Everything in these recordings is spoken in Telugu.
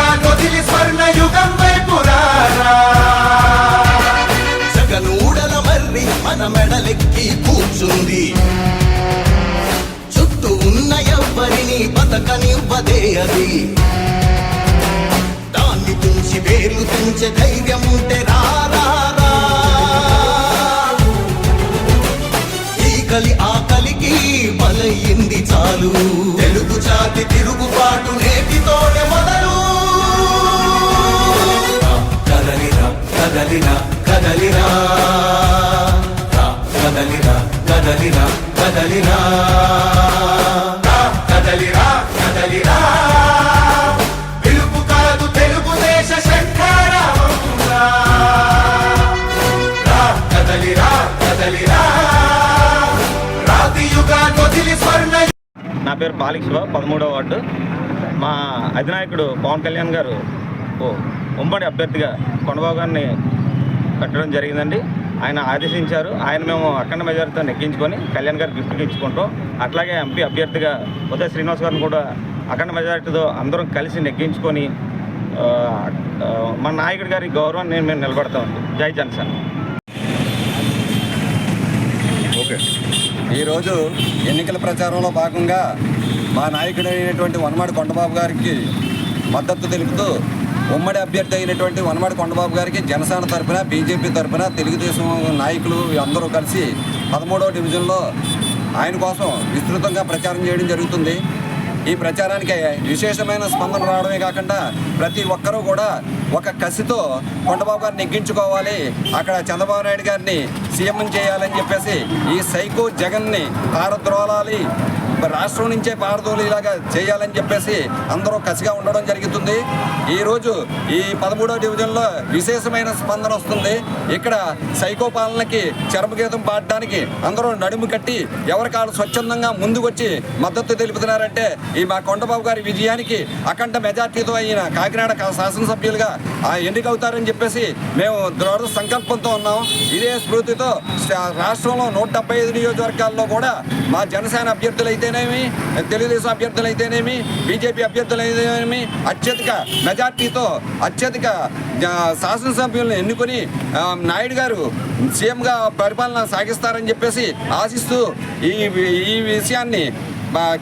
రాతి స్వర్ణ యుగం వైపు జగనూడల మర్రి మన మెడలెక్కి కూర్చుంది. చుట్టూ ఉన్న ఎవ్వరిని బతకనివ్వదే అది. దాన్ని తుంచి వేలు తుంచే ధైర్యం ఉంటే రా కదలిరా కదలిరా. కదలిరా కదలిరా కదలిరా. కదలిరా కదలిరా. పిలుపు కాదు తెలుగుదేశ శంకరామపురా కదలిరా కదలిరా. రాతి స్వర్ణ నా పేరు పాలిక్ శివ పదమూడవ వార్డు. మా అధినాయకుడు పవన్ కళ్యాణ్ గారు ఉమ్మడి అభ్యర్థిగా కొండబాబు గారిని జరిగిందండి. ఆయన ఆదేశించారు. ఆయన మేము అఖండ మెజారిటీతో నెగ్గించుకొని కళ్యాణ్ గారికి గిఫ్ట్ ఇచ్చుకుంటాం అట్లాగే ఎంపీ అభ్యర్థిగా ఉదయ శ్రీనివాస్ గారిని కూడా అఖండ మెజారిటీతో అందరం కలిసి నెగ్గించుకొని మన నాయకుడి గారి గౌరవాన్ని నేను మేము నిలబడతామండి జై జన్సన్. ఓకే. ఈరోజు ఎన్నికల ప్రచారంలో భాగంగా మా నాయకుడైనటువంటి వనమాడి కొండబాబు గారికి మద్దతు తెలుపుతూ ఉమ్మడి అభ్యర్థి అయినటువంటి వనమాడి కొండబాబు గారికి జనసేన తరఫున బీజేపీ తరఫున తెలుగుదేశం నాయకులు అందరూ కలిసి పదమూడవ డివిజన్లో ఆయన కోసం విస్తృతంగా ప్రచారం చేయడం జరుగుతుంది. ఈ ప్రచారానికి విశేషమైన స్పందన రావడమే కాకుండా ప్రతి ఒక్కరూ కూడా ఒక కసితో కొండబాబు గారిని నెగ్గించుకోవాలి అక్కడ చంద్రబాబు నాయుడు గారిని సీఎం చేయాలని చెప్పేసి ఈ సైకో జగన్ని తారద్రోలాలి రాష్ట్రం నుంచే పారదోలేలాగా చేయాలని చెప్పేసి అందరూ కసిగా ఉండడం జరుగుతుంది. ఈరోజు ఈ పదమూడో డివిజన్లో విశేషమైన స్పందన వస్తుంది. ఇక్కడ సైకో పాలనకి చరమగీతం పాడడానికి అందరూ నడుము కట్టి ఎవరి కాళ్ళు స్వచ్ఛందంగా ముందుకొచ్చి మద్దతు తెలుపుతున్నారంటే ఈ మా కొండబాబు గారి విజయానికి అఖండ మెజార్టీతో అయిన కాకినాడ శాసనసభ్యులుగా ఎన్నికవుతారని చెప్పేసి మేము దృఢ సంకల్పంతో ఉన్నాం. ఇదే స్ఫూర్తితో రాష్ట్రంలో నూట డెబ్బై ఐదు నియోజకవర్గాల్లో కూడా మా జనసేన అభ్యర్థులైతే అయితేనేమి? తెలుగుదేశం అభ్యర్థులు అయితేనేమి బీజేపీ అభ్యర్థులు అయితేనేమి అత్యధిక మెజార్టీతో అత్యధిక శాసనసభ్యులను ఎన్నుకొని నాయుడు గారు సీఎంగా పరిపాలన సాగిస్తారని చెప్పేసి ఆశిస్తూ ఈ ఈ విషయాన్ని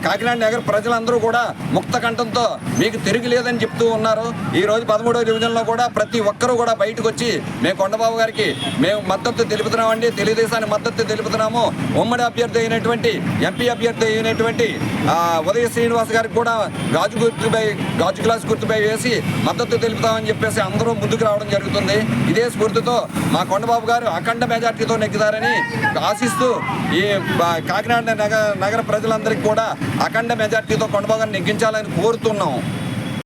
కాకినాడ నగర ప్రజలందరూ కూడా ముక్త కంఠంతో మీకు తిరిగి లేదని చెప్తూ ఉన్నారు. ఈ రోజు పదమూడవ డివిజన్లో కూడా ప్రతి ఒక్కరూ కూడా బయటకు వచ్చి మేము కొండబాబు గారికి మేము మద్దతు తెలుపుతున్నామండి తెలుగుదేశాన్ని మద్దతు తెలుపుతున్నాము. ఉమ్మడి అభ్యర్థి అయినటువంటి ఎంపీ అభ్యర్థి అయినటువంటి ఉదయ శ్రీనివాస్ గారికి కూడా గాజు గుర్తుపై గాజు గ్లాస్ గుర్తుపై వేసి మద్దతు తెలుపుతామని చెప్పేసి అందరూ ముందుకు రావడం జరుగుతుంది. ఇదే స్ఫూర్తితో మా కొండబాబు గారు అఖండ మెజార్టీతో నెగ్గుతారని ఆశిస్తూ ఈ కాకినాడ నగర నగర ప్రజలందరికీ కూడా అఖండ మెజార్టీతో కొండబాబు గారిని నెగ్గించాలని కోరుతున్నాం.